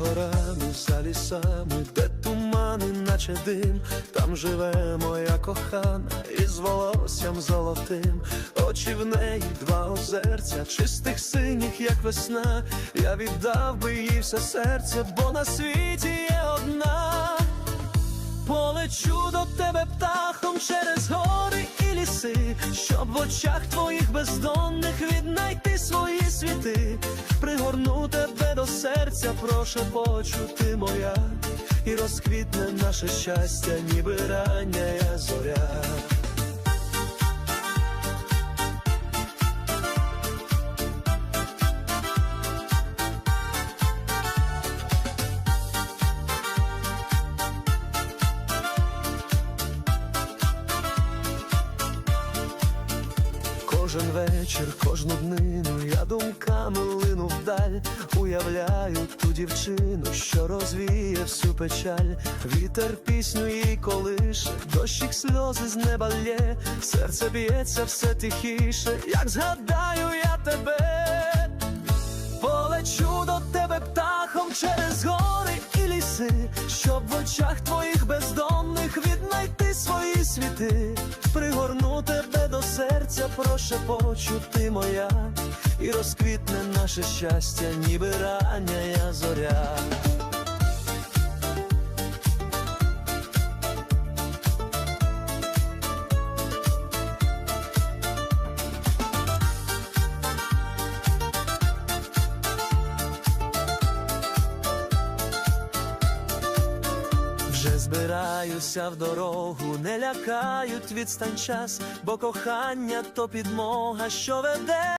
горами, за лісами, де тумани, наче дим, там живе моя кохана із волоссям золотим, очі в неї два озерця, чистих синіх, як весна. Я віддав би їй все серце, бо на світі є одна. Полечу до тебе птахом через гори і ліси, щоб в очах твоїх бездонних віднайти свої світи, серця, прошепочу ти моя, і розквітне наше щастя, ніби рання зоря. Кожен вечір, кожну днину я думками лину вдаль, уявляю ту дівчину, що розвіє всю печаль, вітер пісню їй колише, дощик сльози з неба лє, серце б'ється все тихіше, як згадаю я тебе, серця, прошепочу ти моя, і розквітне наше щастя, ніби рання зоря. Вже збираюся в дорогу, не лякають відстань час, бо кохання то підмога, що веде.